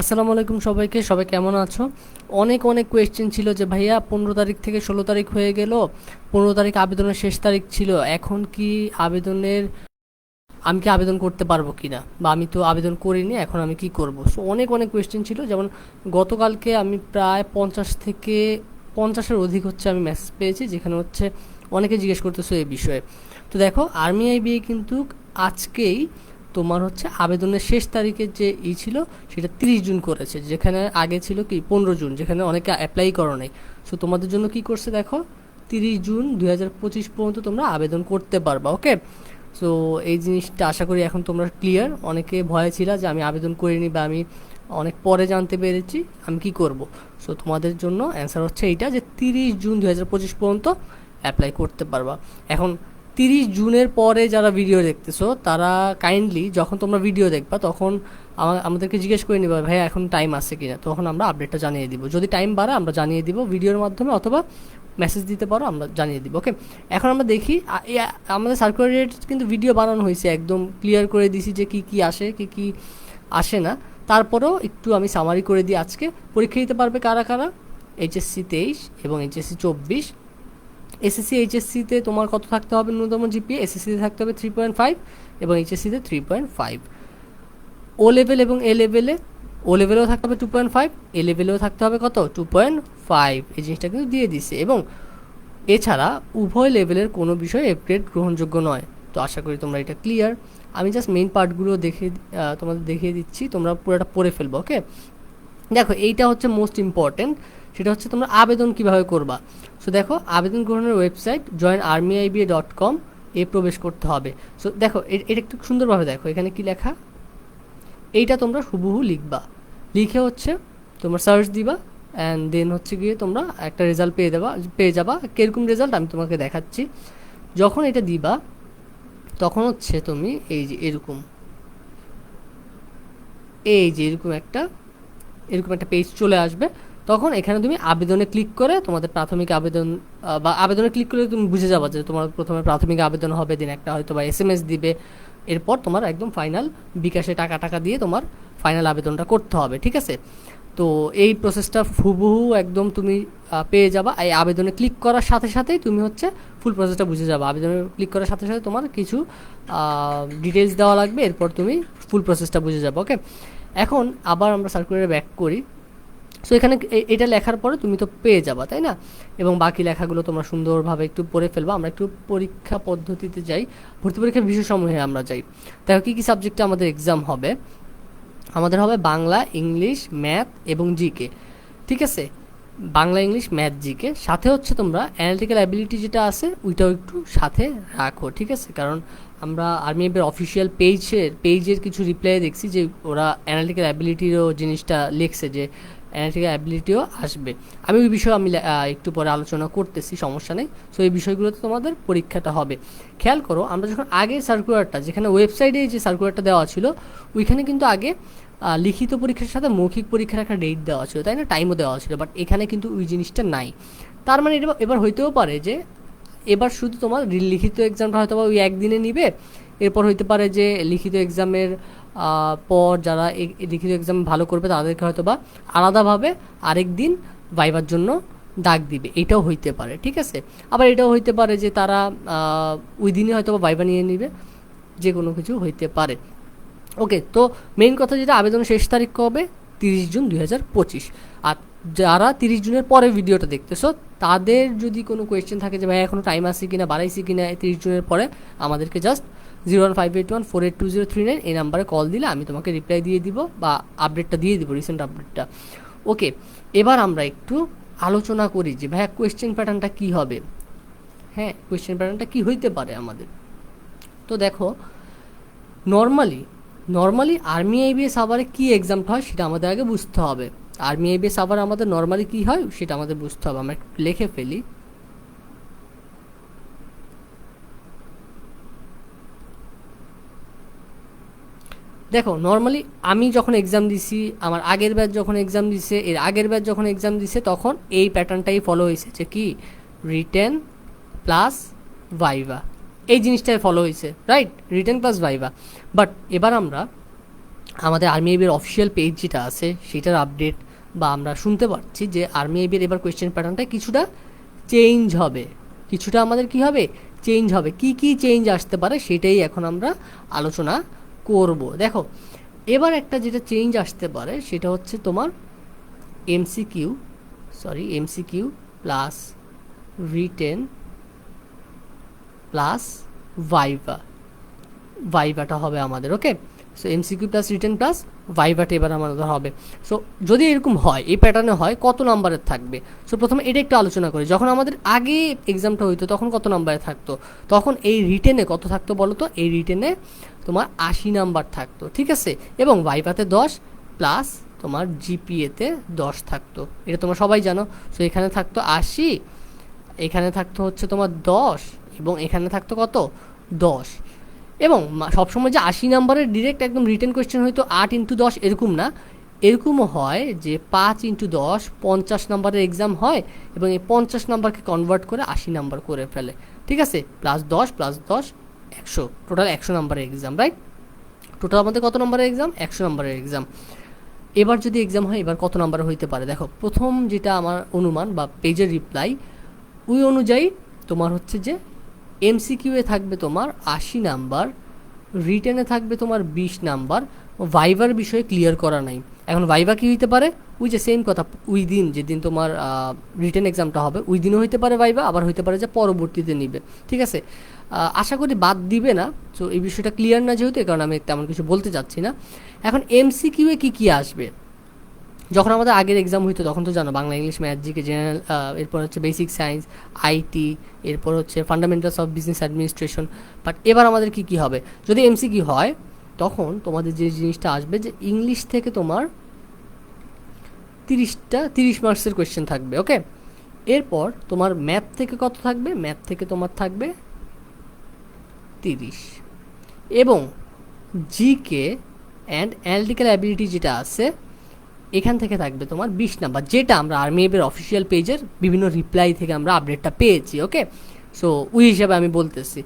আসসালামু আলাইকুম সবাইকে, সবাই কেমন আছো? অনেক অনেক কোয়েশ্চেন ছিল যে, ভাইয়া, পনেরো তারিখ থেকে ষোলো তারিখ হয়ে গেল, পনেরো তারিখ আবেদনের শেষ তারিখ ছিল, এখন কি আবেদনের, আমি কি আবেদন করতে পারব কি না? বা আমি তো আবেদন করিনি, এখন আমি কি করব? সো অনেক অনেক কোয়েশ্চেন ছিল, যেমন গতকালকে আমি প্রায় পঞ্চাশ থেকে, পঞ্চাশের অধিক হচ্ছে আমি মেসেজ পেয়েছি, যেখানে হচ্ছে অনেকে জিজ্ঞেস করতেছো এই বিষয়ে। তো দেখো আর্মি আইবিএ কিন্তু আজকেই তোমার হচ্ছে আবেদনের শেষ তারিখের যে ই ছিল, সেটা তিরিশ জুন করেছে, যেখানে আগে ছিল কি পনেরো জুন, যেখানে অনেকে অ্যাপ্লাই করো নাই। সো তোমাদের জন্য কি করছে দেখো, তিরিশ জুন দুই হাজার পঁচিশ পর্যন্ত তোমরা আবেদন করতে পারবা ওকে সো এই জিনিসটা আশা করি এখন তোমরা ক্লিয়ার অনেকে ভয়ে ছিল যে আমি আবেদন করিনি বা আমি অনেক পরে জানতে পেরেছি, আমি কি করব? সো তোমাদের জন্য অ্যান্সার হচ্ছে এইটা যে তিরিশ জুন দু হাজার পঁচিশ পর্যন্ত অ্যাপ্লাই করতে পারবা। এখন তিরিশ জুনের পরে যারা ভিডিও দেখতেছো, তারা কাইন্ডলি যখন তোমরা ভিডিও দেখবা, তখন আমাদেরকে জিজ্ঞেস করে নিবা ভাই এখন টাইম আছে কিনা? তখন আমরা আপডেটটা জানিয়ে দিব। যদি টাইম বাড়ে, আমরা জানিয়ে দিব ভিডিওর মাধ্যমে, অথবা মেসেজ দিতে পারো, আমরা জানিয়ে দিব ওকে এখন আমরা দেখি আমাদের সার্কুলার কিন্তু ভিডিও বানানো হয়েছে, একদম ক্লিয়ার করে দিছি যে কি কি আসে, কি কি আসে না। তারপরেও একটু আমি সামারি করে দিই আজকে। পরীক্ষা দিতে পারবে কারা কারা? এইচএসসি তেইশ এবং এইচএসসি চব্বিশ। এসএসসি এইচএসসিতে তোমার কত থাকতে হবে? ন্যূনতম জিপিএ এসএসসিতে থাকতে হবে থ্রি পয়েন্ট ফাইভ এবং এইচএসসিতে three point five O level এবং এ লেভেলে ও লেভেলেও থাকতে হবে টু পয়েন্ট ফাইভ এ লেভেলেও থাকতে হবে কত? টু পয়েন্ট ফাইভ এই জিনিসটা কিন্তু দিয়ে দিছে এবং এছাড়া উভয় লেভেলের কোনো বিষয় এপ্রেড গ্রহণযোগ্য নয়। তো আশা করি তোমরা এটা ক্লিয়ার আমি জাস্ট মেইন পার্টগুলো দেখে তোমাদের দেখিয়ে দিচ্ছি। তোমরা পুরোটা পড়ে ফেলব ওকে দেখো, এইটা হচ্ছে মোস্ট ইম্পর্টেন্ট সেটা হচ্ছে তোমরা আবেদন কীভাবে করবা। সো দেখো, আবেদন গ্রহণের website join army IBA dot com এ প্রবেশ করতে হবে। সো দেখো এটা একটু সুন্দরভাবে দেখো, এখানে কি লেখা? এইটা তোমরা হুবহু লিখবা। লিখে হচ্ছে তোমরা সার্চ দিবা অ্যান্ড দেন হচ্ছে গিয়ে তোমরা একটা রেজাল্ট পেয়ে দেবা, পেয়ে যাবা। কীরকম রেজাল্ট আমি তোমাকে দেখাচ্ছি। যখন এটা দিবা, তখন হচ্ছে তুমি এই যে এরকম, এই যে এরকম একটা এরকম একটা পেজ চলে আসবে। তখন এখানে তুমি আবেদনে ক্লিক করে তোমাদের প্রাথমিক আবেদন বা আবেদনে ক্লিক করে তুমি বুঝে যাবা যে তোমার প্রথমে প্রাথমিক আবেদন হবে দিন একটা হয়তো বা এস এম এস দিবে। এরপর তোমার একদম ফাইনাল বিকাশে টাকা টাকা দিয়ে তোমার ফাইনাল আবেদনটা করতে হবে, ঠিক আছে? তো এই প্রসেসটা হুবহু একদম তুমি পেয়ে যাবা। এই আবেদনে ক্লিক করার সাথে সাথেই তুমি হচ্ছে ফুল প্রসেসটা বুঝে যাবা। আবেদনে ক্লিক করার সাথে সাথে তোমার কিছু ডিটেলস দেওয়া লাগবে। এরপর তুমি ফুল প্রসেসটা বুঝে যাবে ওকে এখন আবার আমরা সার্কুলারে ব্যাক করি। সো এখানে এটা লেখার পরে তুমি তো পেয়ে যাবা, তাই না? এবং বাকি লেখাগুলো তোমরা সুন্দরভাবে একটু পড়ে ফেলবা। আমরা একটু পরীক্ষা পদ্ধতিতে যাই। ভর্তি পরীক্ষার বিষয়সমূহে আমরা যাই। দেখো কী কী সাবজেক্টে আমাদের এক্সাম হবে? আমাদের হবে বাংলা, ইংলিশ ম্যাথ এবং জিকে ঠিক আছে? বাংলা, ইংলিশ ম্যাথ জিকে সাথে হচ্ছে তোমরা অ্যানালিটিক্যাল অ্যাবিলিটি যেটা আছে, ওইটাও একটু সাথে রাখো, ঠিক আছে? কারণ আমরা আর্মি এর অফিসিয়াল পেজের পেজের কিছু রিপ্লাই দেখছি যে ওরা অ্যানালিটিক্যাল অ্যাবিলিটিরও জিনিসটা লিখছে যে অ্যানালিটিক্যাল অ্যাবিলিটিও আসবে। আমি ওই বিষয়ে আমি একটু পরে আলোচনা করতেছি, সমস্যা নেই। সো এই বিষয়গুলোতে তোমাদের পরীক্ষাটা হবে। খেয়াল করো, আমরা যখন আগে সার্কুলারটা যেখানে ওয়েবসাইটে যে সার্কুলারটা দেওয়া ছিল, ওইখানে কিন্তু আগে লিখিত পরীক্ষার সাথে মৌখিক পরীক্ষার একটা ডেট দেওয়া ছিল। তাই না? টাইমও দেওয়া ছিল বাট এখানে কিন্তু ওই জিনিসটা নাই। তার মানে এটা এবার হইতেও পারে যে, এবার শুধু তোমার লিখিত এক্সামটা হয়তো বা ওই একদিনে নিবে, এরপর হইতে পারে যে লিখিত এক্সামের পর যারা লিখিত এক্সাম ভালো করবে তাদেরকে হয়তো বা আলাদাভাবে আরেক দিন ভাইবার জন্য ডাক দিবে। এটাও হইতে পারে, ঠিক আছে? আবার এটাও হইতে পারে যে তারা ওই হয়তো বা ভাইবা নিয়ে নিবে, যে কোনো কিছু হইতে পারে। ওকে, তো মেইন কথা যেটা, আবেদন শেষ তারিখ কবে? তিরিশ জুন দুই হাজার পঁচিশ। আর যারা তিরিশ জুনের পরে ভিডিওটা দেখতেছো, তাদের যদি কোনো কোয়েশ্চেন থাকে যে, ভাই এখনও টাইম আছে কিনা, বাড়াইছি কিনা তিরিশ জুনের পরে, আমাদেরকে just zero one five eight one four eight two zero three nine এই নাম্বারে কল দিলে আমি তোমাকে রিপ্লাই দিয়ে দিব বা আপডেটটা দিয়ে দিব রিসেন্ট আপডেটটা ওকে এবার আমরা একটু আলোচনা করি যে, ভাইয়া কোয়েশ্চেন প্যাটার্নটা কী হবে? হ্যাঁ কোয়েশ্চেন প্যাটার্নটা কী হইতে পারে আমাদের? তো দেখো নর্মালি নর্মালি আর্মি আইবিএস আবারে কী এক্সামটা হয় সেটা আমাদের আগে বুঝতে হবে। আর্মি আইবিএস আবার আমাদের নর্মালি কী হয় সেটা আমাদের বুঝতে হবে। আমরা একটু লিখে ফেলি। দেখো নর্মালি আমি যখন এক্সাম দিছি, আমার আগের ব্যাচ যখন এক্সাম দিছে, এর আগের ব্যাচ যখন এক্সাম দিছে, তখন এই প্যাটার্নটাই ফলো হয়েছে যে কি? রিটেন প্লাস ভাইভা এই জিনিসটাই ফলো হয়েছে right written plus viva but এবার আমরা, আমাদের আর্মি এবির অফিসিয়াল পেজ যেটা আছে, সেটার আপডেট বা আমরা শুনতে পাচ্ছি যে আর্মি এবির এবার কোয়েশ্চেন প্যাটার্নটা কিছুটা চেঞ্জ হবে। কিছুটা আমাদের কি হবে? চেঞ্জ হবে। কি কি চেঞ্জ আসতে পারে, সেটাই এখন আমরা আলোচনা করব। দেখো, এবার একটা যেটা চেঞ্জ আসতে পারে, সেটা হচ্ছে তোমার MCQ sorry MCQ plus written plus viva ভাইভাটা হবে আমাদের okay so MCQ plus written plus ভাইভাটা এবার আমাদের হবে। সো যদি এরকম হয়, এই প্যাটার্নে হয়, কত নাম্বারের থাকবে? সো প্রথমে এটা একটু আলোচনা করি। যখন আমাদের আগে এক্সামটা হইতো, তখন কত নাম্বারে থাকতো? তখন এই রিটেনে কত থাকতো বলো তো এই রিটেনে তোমার আশি নাম্বার থাকতো, ঠিক আছে? এবং ভাইভাতে দশ, প্লাস তোমার জিপিএতে দশ থাকতো। এটা তোমরা সবাই জানো। সো এখানে থাকতো আশি, এখানে থাকতো হচ্ছে তোমার দশ, এবং এখানে থাকতো কত? দশ। এবং সবসময় যে আশি নাম্বারের ডিরেক্ট একদম রিটার্ন কোয়েশ্চেন হয়তো আট ইন্টু দশ এরকম না। এরকমও হয় যে পাঁচ ইন্টু দশ পঞ্চাশ নাম্বারের এক্সাম হয়, এবং এই পঞ্চাশ নাম্বারকে কনভার্ট করে আশি নাম্বার করে ফেলে। ঠিক আছে? প্লাস দশ প্লাস দশ একশো টোটাল একশো নাম্বারের এক্সাম রাইট টোটাল আমাদের কত নম্বরের এক্সাম একশো নম্বরের এক্সাম এবার যদি এক্সাম হয়, এবার কত নাম্বার হইতে পারে? দেখো, প্রথম যেটা আমার অনুমান বা পেজের রিপ্লাই ওই অনুযায়ী তোমার হচ্ছে যে এমসিকিউয়ে থাকবে তোমার আশি নাম্বার রিটেনে থাকবে তোমার বিশ নাম্বার ভাইবার বিষয়ে ক্লিয়ার করা নাই। এখন ভাইভা কি হইতে পারে? ওই যে সেম কথা, ওই দিন, যেদিন তোমার রিটেন এক্সামটা হবে, ওই দিনও হইতে পারে ভাইভা আবার হইতে পারে যে পরবর্তীতে নিবে। ঠিক আছে? আশা করি বাদ দিবে না। তো এই বিষয়টা ক্লিয়ার না যেহেতু কারণে আমি তেমন কিছু বলতে চাচ্ছি না। এখন এমসিকিউয়ে কি কি আসবে? যখন আমাদের আগের এক্সাম হইতো, তখন তো জানো, Bangla, English math GK general এরপর হচ্ছে বেসিক সায়েন্স আইটি এরপর হচ্ছে fundamentals of business administration but এবার আমাদের কি কি হবে? যদি এমসিকিউ হয়, তখন তোমাদের যে জিনিসটা আসবে যে ইংলিশ থেকে তোমার তিরিশটা, তিরিশ মার্কসের কোয়েশ্চেন থাকবে ওকে এরপর তোমার ম্যাথ থেকে কত থাকবে? ম্যাথ থেকে তোমার থাকবে তিরিশ। এবং জিকে অ্যান্ড অ্যানালিটিক্যাল অ্যাবিলিটি যেটা আছে, এখান থেকে থাকবে তোমার বিশ নাম্বার, যেটা আমরা আর্মি এর অফিসিয়াল পেজের বিভিন্ন রিপ্লাই থেকে আমরা আপডেটটা পেয়েছি ওকে সো ওই হিসাবে আমি বলতেছি।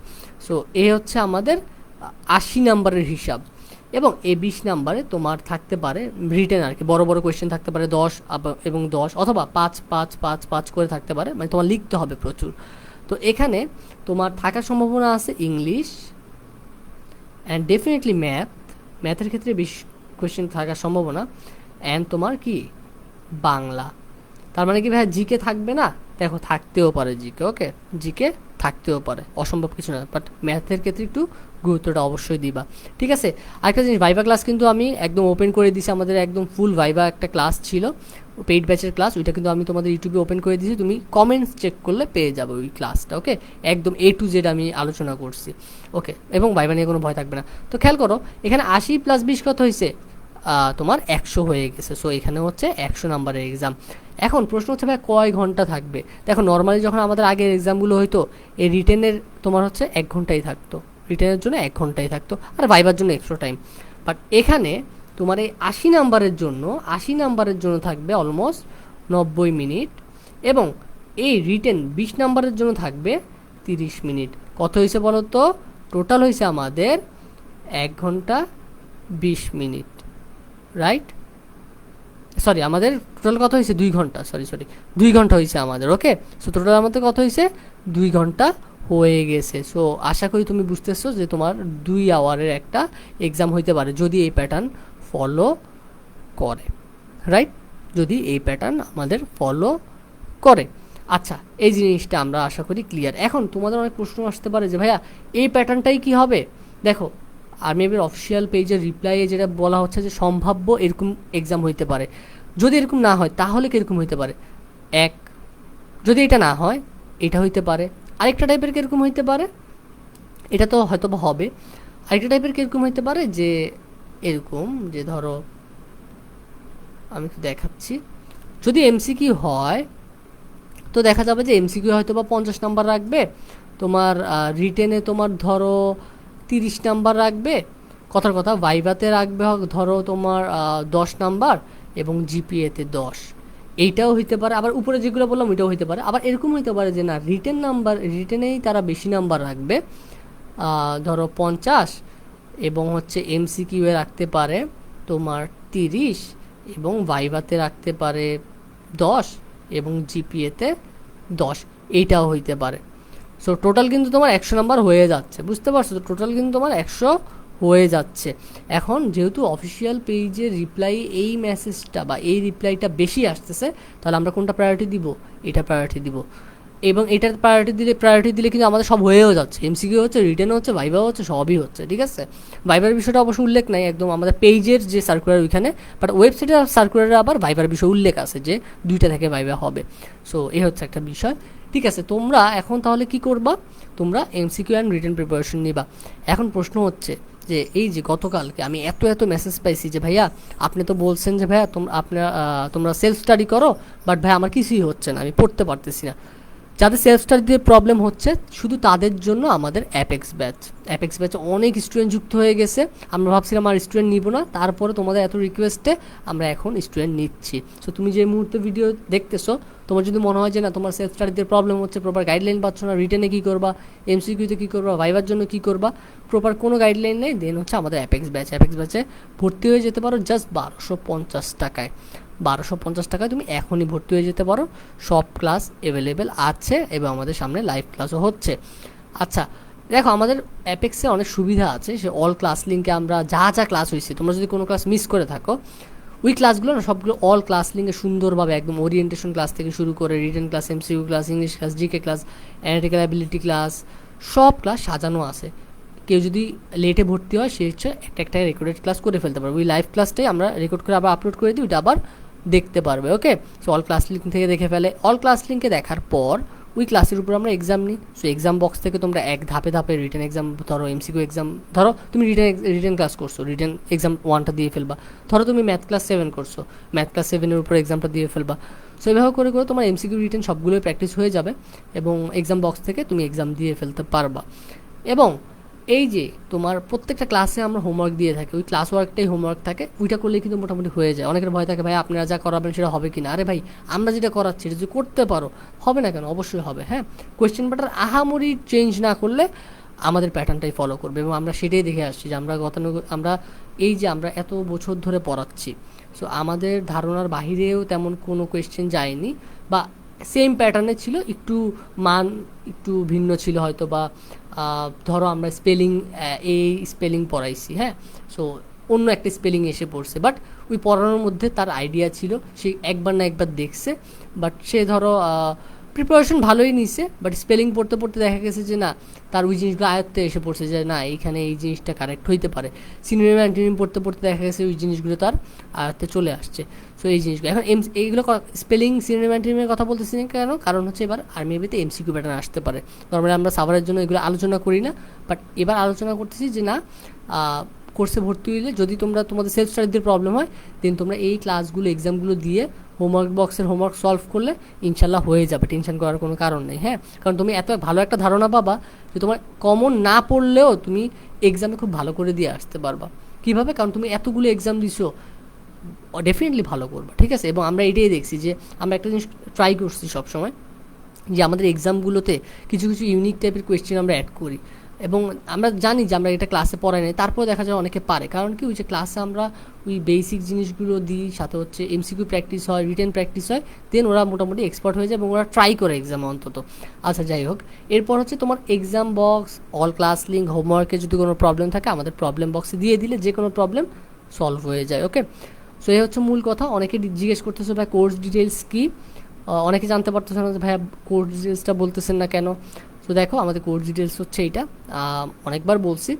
সো এ হচ্ছে আমাদের আশি নাম্বারের হিসাব। এবং এ বিশ নাম্বারে তোমার থাকতে পারে রিটেন আর কি, বড় বড় কোয়েশ্চেন থাকতে পারে দশ এবং দশ, অথবা পাঁচ পাঁচ পাঁচ পাঁচ করে থাকতে পারে মানে তোমার লিখতে হবে প্রচুর। তো এখানে তোমার থাকার সম্ভাবনা আছে ইংলিশ অ্যান্ড ডেফিনেটলি ম্যাথ ম্যাথের ক্ষেত্রে বেশি কোয়েশ্চেন থাকার সম্ভাবনা অ্যান্ড তোমার কি? বাংলা। তার মানে কি ভাই জিকে থাকবে না? দেখো, থাকতেও পারে জিকে ওকে জিকে থাকতেও পারে। অসম্ভব কিছু না বাট ম্যাথের ক্ষেত্রে একটু গুরুত্বটা অবশ্যই দিবা। ঠিক আছে, আরেকটা জিনিস ভাইবা ক্লাস কিন্তু আমি একদম ওপেন করে দিয়েছি, আমাদের একদম ফুল ভাইবা একটা ক্লাস ছিল পেইড ব্যাচের ক্লাস ওইটা কিন্তু আমি তোমাদের ইউটিউবে ওপেন করে দিয়েছি, তুমি কমেন্টস চেক করলে পেয়ে যাবে ওই ক্লাসটা ওকে একদম এ টু জেড আমি আলোচনা করছি ওকে এবং ভাইবা নিয়ে কোনো ভয় থাকবে না। তো খেয়াল করো, এখানে আশি প্লাস বিশ কত হয়েছে তোমার একশো হয়ে গেছে। সো এখানে হচ্ছে একশো নাম্বারের এক্সাম এখন প্রশ্ন হচ্ছে ভাই, কয় ঘণ্টা থাকবে? দেখো নর্মালি যখন আমাদের আগের এক্সামগুলো হইতো, এই রিটেনের তোমার হচ্ছে এক ঘন্টাই থাকতো। রিটেনের জন্য এক ঘন্টাই থাকতো, আর ভাইবার জন্য এক্সট্রা টাইম বাট এখানে তোমার এই আশি নাম্বারের জন্য, আশি নাম্বারের জন্য থাকবে অলমোস্ট নব্বই মিনিট এবং এই রিটেন বিশ নাম্বারের জন্য থাকবে তিরিশ মিনিট কত হয়েছে বলো তো টোটাল হয়েছে আমাদের এক ঘণ্টা বিশ মিনিট রাইট সরি আমাদের টোটাল কত হয়েছে? দুই ঘণ্টা। সরি সরি দুই ঘণ্টা হয়েছে আমাদের ওকে সো টোটাল আমাদের কত হয়েছে? দুই ঘণ্টা হয়ে গেছে। সো আশা করি তুমি বুঝতেছো যে তোমার দুই আওয়ারের একটা এক্সাম হইতে পারে যদি এই প্যাটার্ন ফলো করে। রাইট যদি এই প্যাটার্ন আমাদের ফলো করে। আচ্ছা এই জিনিসটা আমরা আশা করি ক্লিয়ার এখন তোমাদের অনেক প্রশ্ন আসতে পারে যে, ভাইয়া, এই প্যাটার্নটাই কি হবে? দেখো আর্মি এর অফিসিয়াল পেজের রিপ্লাইয়ে যেটা বলা হচ্ছে যে সম্ভাব্য এরকম এক্সাম হইতে পারে। যদি এরকম না হয়, তাহলে কীরকম হইতে পারে? এক। যদি এটা না হয়, এটা হইতে পারে। আরেকটা টাইপের কীরকম হইতে পারে? এটা তো হয়তো হবে। আরেকটা টাইপের কীরকম হইতে পারে যে এরকম যে ধরো, আমি একটু দেখাচ্ছি। যদি এমসিকিউ হয়, তো দেখা যাবে যে এমসিকিউ হয়তো বা পঞ্চাশ নাম্বার রাখবে। তোমার রিটেনে তোমার ধরো তিরিশ নাম্বার রাখবে, কথার কথা ভাইভাতে রাখবে হ- ধরো তোমার দশ নাম্বার এবং জিপিএতে দশ। এইটাও হইতে পারে, আবার উপরে যেগুলো বললাম ওইটাও হইতে পারে। আবার এরকম হইতে পারে যে না, রিটেন নাম্বার, রিটেনেই তারা বেশি নাম্বার রাখবে। ধরো পঞ্চাশ এবং হচ্ছে এমসিকিউ এ রাখতে পারে তোমার তিরিশ এবং ভাইভাতে রাখতে পারে দশ এবং জিপিএতে দশ। এইটাও হইতে পারে। সো টোটাল কিন্তু তোমার একশো নাম্বার হয়ে যাচ্ছে। বুঝতে পারছ? তো টোটাল কিন্তু তোমার একশো হয়ে যাচ্ছে। এখন যেহেতু অফিসিয়াল পেজে রিপ্লাই এই মেসেজটা বা এই রিপ্লাইটা বেশি আসতেছে, তাহলে আমরা কোনটা প্রায়োরিটি দিব? এটা প্রায়োরিটি দিব। এবং এটার প্রায়োরিটি দিলে প্রায়োরিটি দিলে কিন্তু আমাদের সব হয়েও যাচ্ছে। এমসিকিউ হচ্ছে রিটেনও হচ্ছে ভাইভাও হচ্ছে, সবই হচ্ছে, ঠিক আছে? ভাইবার বিষয়টা অবশ্য উল্লেখ নাই, একদম আমাদের পেজের যে সার্কুলার ওইখানে বাট ওয়েবসাইটের সার্কুলারে আবার ভাইবার বিষয় উল্লেখ আছে যে দুইটা থেকে ভাইবা হবে। সো এই হচ্ছে একটা বিষয়। ঠিক আছে, তোমরা এখন তাহলে কি করবা? তোমরা এমসিকিউ অ্যান্ড রিটার্ন প্রিপারেশন নিবা। এখন প্রশ্ন হচ্ছে যে, এই যে গতকালকে আমি এত এত মেসেজ পাইছি যে, ভাইয়া, আপনি তো বলছেন যে, ভাইয়া তোমরা আপনার তোমরা সেলফ স্টাডি করো বাট ভাই আমার কিছুই হচ্ছে না, আমি পড়তে পারতেছি না। যাদের সেলফ স্টাডিতে প্রবলেম হচ্ছে, শুধু তাদের জন্য আমাদের অ্যাপেক্স ব্যাচ অ্যাপেক্স ব্যাচে অনেক স্টুডেন্ট যুক্ত হয়ে গেছে। আমরা ভাবছিলাম আর স্টুডেন্ট নিব না, তারপরে তোমাদের এত রিকোয়েস্টে আমরা এখন স্টুডেন্ট নিচ্ছি। সো তুমি যে মুহূর্তে ভিডিও দেখতেছো তোমার যদি মনে হয় যে না, তোমার সেলফ স্টাডিতে প্রবলেম হচ্ছে প্রপার গাইডলাইন পাচ্ছ না রিটেনে কী করবা এমসিকিউতে কী করবা ভাইবার জন্য কী করবা প্রপার কোনো গাইডলাইন নেই দেন হচ্ছে আমাদের অ্যাপেক্স ব্যাচ অ্যাপেক্স ব্যাচে ভর্তি হয়ে যেতে পারো জাস্ট বারোশো পঞ্চাশ টাকায়। বারোশো পঞ্চাশ টাকায় তুমি এখনই ভর্তি হয়ে যেতে পারো, সব ক্লাস অ্যাভেলেবেল আছে এবং আমাদের সামনে লাইভ ক্লাসও হচ্ছে। আচ্ছা দেখো আমাদের অ্যাপেক্সে অনেক সুবিধা আছে, সে অল ক্লাস লিঙ্কে আমরা যা যা ক্লাস হয়েছে, তোমরা যদি কোনো ক্লাস মিস করে থাকো ওই ক্লাসগুলো না, সবগুলো অল ক্লাস লিঙ্কে সুন্দরভাবে একদম ওরিয়েন্টেশন ক্লাস থেকে শুরু করে written class MCQ class English class GK class analytical ability class সব ক্লাস সাজানো আছে। কেউ যদি লেটে ভর্তি হয়, সে হচ্ছে একটা একটা রেকর্ডেড ক্লাস করে ফেলতে পারবে। ওই লাইভ ক্লাসটাই আমরা রেকর্ড করে আবার আপলোড করে দিই, ওইটা আবার দেখতে পারবে okay so all class link থেকে দেখে ফেলে। অল ক্লাস লিঙ্কে দেখার পর ওই ক্লাসের উপর আমরা এক্সাম নিই। সো এক্সাম বক্স থেকে তোমরা এক ধাপে ধাপে রিটার্ন এক্সাম ধরো এমসিকিউ এক্সাম ধরো তুমি রিটার্ন রিটার্ন ক্লাস করছ রিটার্ন এক্সাম ওয়ানটা দিয়ে ফেলবা। ধরো তুমি ম্যাথ ক্লাস সেভেন করছ ম্যাথ ক্লাস সেভেনের উপর এক্সামটা দিয়ে ফেলবা। সো এভাবে করে করে তোমার এমসিকিউ রিটার্ন সবগুলোই প্র্যাকটিস হয়ে যাবে এবং এক্সাম বক্স থেকে তুমি এক্সাম দিয়ে ফেলতে পারবা। এবং এই যে তোমার প্রত্যেকটা ক্লাসে আমরা হোমওয়ার্ক দিয়ে থাকি, ওই ক্লাস ওয়ার্কটাই হোমওয়ার্ক থাকে, ওইটা করলে কিন্তু মোটামুটি হয়ে যায়। অনেকের ভয় থাকে, ভাই, আপনারা যা করাবেন সেটা হবে কি না আরে ভাই, আমরা যেটা করাচ্ছি, এটা যদি করতে পারো, হবে না কেন? অবশ্যই হবে হ্যাঁ? কোয়েশ্চেন প্যাটার আহামরি চেঞ্জ না করলে আমাদের প্যাটার্নটাই ফলো করবে এবং আমরা সেটাই দেখে আসছি যে আমরা গতানুগ আমরা এই যে আমরা এত বছর ধরে পড়াচ্ছি সো আমাদের ধারণার বাহিরেও তেমন কোনো কোয়েশ্চেন যায়নি বা সেম প্যাটার্নে ছিল, একটু মান একটু ভিন্ন ছিল হয়তো বা ধরো আমরা স্পেলিং এই স্পেলিং পড়াইছি হ্যাঁ? সো অন্য একটা স্পেলিং এসে পড়ছে বাট ওই পড়ানোর মধ্যে তার আইডিয়া ছিল, সে একবার না একবার দেখছে বাট সে ধরো প্রিপারেশন ভালোই নিছে বাট স্পেলিং পড়তে পড়তে দেখা গেছে যে না, তার ওই জিনিসগুলো আয়ত্তে এসে পড়ছে যে না, এইখানে এই জিনিসটা কারেক্ট হইতে পারে। সিনিয়র অ্যান্টিনিম পড়তে পড়তে দেখা গেছে ওই জিনিসগুলো তার আয়ত্তে চলে আসছে। সো এই জিনিসগুলো। এখন এম, এইগুলো স্পেলিং অ্যান্টিনিমের কথা বলতেছি না কেন? কারণ হচ্ছে এবার আর্মি এবিতে এমসিকিউ প্যাটার্ন আসতে পারে। নর্মালি আমরা সাভারের জন্য এগুলো আলোচনা করি না বাট এবার আলোচনা করতেছি যে না কোর্সে ভর্তি হইলে যদি তোমরা তোমাদের সেলফ স্টাডিদের প্রবলেম হয় দেন তোমরা এই ক্লাসগুলো এক্সামগুলো দিয়ে হোমওয়ার্ক বক্সের হোমওয়ার্ক সলভ করলে ইনশাল্লাহ হয়ে যাবে টেনশন করার কোনো কারণ নেই হ্যাঁ? কারণ তুমি এত ভালো একটা ধারণা পাবা যে তোমার কমন না পড়লেও তুমি এক্সামে খুব ভালো করে দিয়ে আসতে পারবা। কীভাবে? কারণ তুমি এতগুলো এক্সাম দিছো ডেফিনেটলি ভালো করবা, ঠিক আছে? এবং আমরা এটাই দেখছি যে আমরা একটা জিনিস ট্রাই করছি সবসময়, যে আমাদের এক্সামগুলোতে কিছু কিছু ইউনিক টাইপের কোয়েশ্চেন আমরা অ্যাড করি। এবং আমরা জানি যে আমরা এটা ক্লাসে পড়াই নাই তারপর দেখা যায় অনেকে পারে। কারণ কি ওই যে ক্লাসে আমরা ওই বেসিক জিনিসগুলো দিই, সাথে হচ্ছে এমসিকিউ প্র্যাকটিস হয় রিটেন প্র্যাকটিস হয় দেন ওরা মোটামুটি এক্সপার্ট হয়ে যায় এবং ওরা ট্রাই করে এক্সামে অন্তত। আচ্ছা যাই হোক, এরপর হচ্ছে তোমার exam box all class link হোমওয়ার্কে যদি কোনো প্রবলেম থাকে, আমাদের প্রবলেম বক্সে দিয়ে দিলে যে কোনো প্রবলেম সলভ হয়ে যায় ওকে সো এই হচ্ছে মূল কথা। অনেকে জিজ্ঞেস করতেছে, ভাই কোর্স ডিটেলস কী? অনেকে জানতে পারতেছে না ভাইয়া কোর্স ডিটেলসটা বলতেছেন না কেন? তো দেখো, আমাদের কোর্স ডিটেলস হচ্ছে এইটা। অনেকবার বলছি।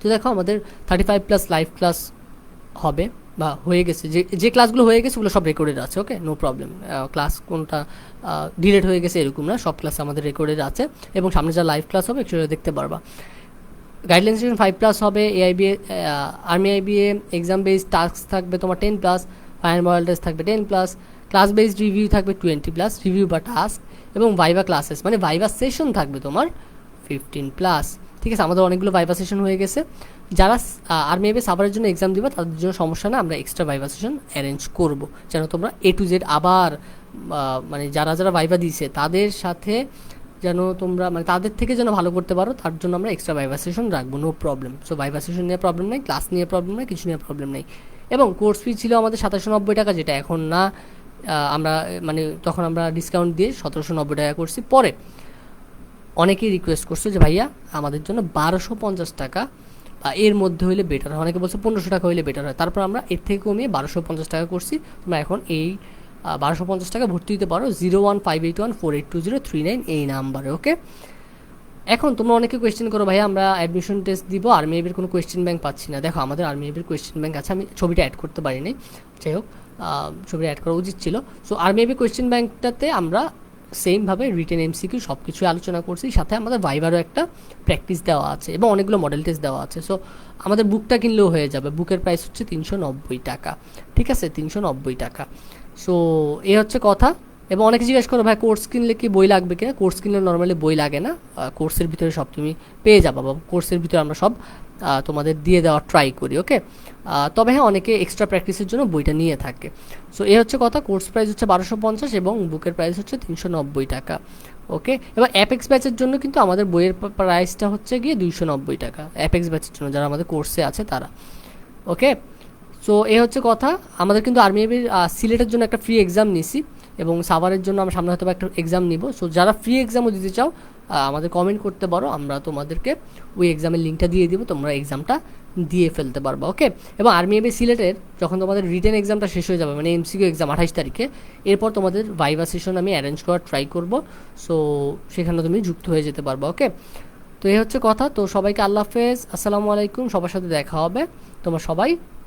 তো দেখো, আমাদের thirty five plus live class হবে বা হয়ে গেছে। যে যে ক্লাসগুলো হয়ে গেছে, ওগুলো সব রেকর্ডেড আছে ওকে নো প্রবলেম ক্লাস কোনটা ডিলেট হয়ে গেছে, এরকম না। সব ক্লাস আমাদের রেকর্ডেড আছে। এবং সামনে যা লাইভ ক্লাস হবে সেটা দেখতে পারবা। গাইডলাইন সেকশন ফাইভ প্লাস হবে AIBA army IBA exam based task থাকবে তোমার ten plus final model test থাকবে ten plus class based review থাকবে টোয়েন্টি প্লাস রিভিউ বা টাস্ক এবং ভাইবা ক্লাসেস মানে ভাইবা সেশন থাকবে তোমার ফিফটিন প্লাস ঠিক আছে? আমাদের অনেকগুলো ভাইবা সেশন হয়ে গেছে। যারা আর্মি এবে সাভারের জন্য এক্সাম দিবে, তাদের জন্য সমস্যা না, আমরা এক্সট্রা ভাইবা সেশন অ্যারেঞ্জ করব। যেন তোমরা এ টু জেড আবার মানে যারা যারা ভাইবা দিয়েছে তাদের সাথে যেন তোমরা মানে তাদের থেকে যেন ভালো করতে পারো, তার জন্য আমরা এক্সট্রা ভাইবা সেশন রাখব no problem so viva session নিয়ে প্রবলেম নেই ক্লাস নিয়ে প্রবলেম নেই, কিছু নিয়ে প্রবলেম নেই। এবং কোর্স ফি ছিল আমাদের সাতাশশো নব্বই টাকা, যেটা এখন না আমরা মানে তখন আমরা ডিসকাউন্ট দিয়ে সতেরোশো নব্বই টাকা করছি। পরে অনেকেই রিকোয়েস্ট করছে যে, ভাইয়া, আমাদের জন্য বারোশো পঞ্চাশ টাকা, বা এর মধ্যে হইলে বেটার হয়। অনেকে বলছে পনেরোশো টাকা হইলে বেটার হয়। তারপর আমরা এর থেকে কমিয়ে বারোশো পঞ্চাশ টাকা করছি। তোমরা এখন এই বারোশো পঞ্চাশ টাকা ভর্তি দিতে পারো zero one five eight one four eight two zero three nine এই নাম্বারে ওকে এখন তোমরা অনেকে কোয়েশ্চেন করো ভাই আমরা অ্যাডমিশন টেস্ট দিব আর্মি এবির কোনো কোয়েশ্চেন ব্যাংক পাচ্ছি না। দেখো, আমাদের আর্মি এবির কোয়েশ্চেন ব্যাংক আছে, আমি ছবিটা অ্যাড করতে পারিনি, যাই হোক ছবিটা অ্যাড করা উচিত ছিল। সো আর্মি এবির কোয়েশ্চেন ব্যাংকটাতে আমরা সেমভাবে রিটেন এমসিকিউ সব কিছুই আলোচনা করছি, সাথে আমাদের ভাইবারও একটা প্র্যাকটিস দেওয়া আছে, এবং অনেকগুলো মডেল টেস্ট দেওয়া আছে। সো আমাদের বুকটা কিনলেও হয়ে যাবে বুকের প্রাইস হচ্ছে তিনশো নব্বই টাকা, ঠিক আছে? তিনশো নব্বই টাকা। সো এ হচ্ছে কথা। এবং অনেকে জিজ্ঞেস করো, ভাই কোর্স কিনলে কি বই লাগবে কিনা? কোর্স কিনলে নর্মালি বই লাগে না। কোর্সের ভিতরে সব তুমি পেয়ে যাবা বা কোর্সের ভিতরে আমরা সব তোমাদের দিয়ে দেওয়ার ট্রাই করি ওকে তবে হ্যাঁ অনেকে এক্সট্রা প্র্যাকটিসের জন্য বইটা নিয়ে থাকে। সো এ হচ্ছে কথা। কোর্স প্রাইস হচ্ছে বারোশো পঞ্চাশ এবং বুকের প্রাইস হচ্ছে তিনশো নব্বই টাকা ওকে এবার অ্যাপেক্স ব্যাচের জন্য কিন্তু আমাদের বইয়ের প্রাইসটা হচ্ছে গিয়ে দুইশো নব্বই টাকা অ্যাপেক্স ব্যাচের জন্য, যারা আমাদের কোর্সে আছে তারা ওকে সো এ হচ্ছে কথা। আমাদের কিন্তু আর্মি এবির সিলেটের জন্য একটা ফ্রি এক্সাম নিছি এবং সাভারের জন্য আমরা সামনে হয়তো একটা এক্সাম নিব। সো যারা ফ্রি এক্সামও দিতে চাও আমাদের কমেন্ট করতে পারো, আমরা তোমাদেরকে ওই এক্সামের লিঙ্কটা দিয়ে দিব, তোমরা এক্সামটা দিয়ে ফেলতে পারবা ওকে এবং আর্মি এবি সিলেটের যখন তোমাদের রিটেন এক্সামটা শেষ হয়ে যাবে মানে এমসিকিউ এক্সাম আঠাশ তারিখে, এরপর তোমাদের ভাইভা সেশন আমি অ্যারেঞ্জ করার ট্রাই করব। সো সেখানে তুমি যুক্ত হয়ে যেতে পারবা ওকে তো এই হচ্ছে কথা। তো সবাইকে আল্লাহ হাফেজ। আসসালামু আলাইকুম। সবার সাথে দেখা হবে। তোমরা সবাই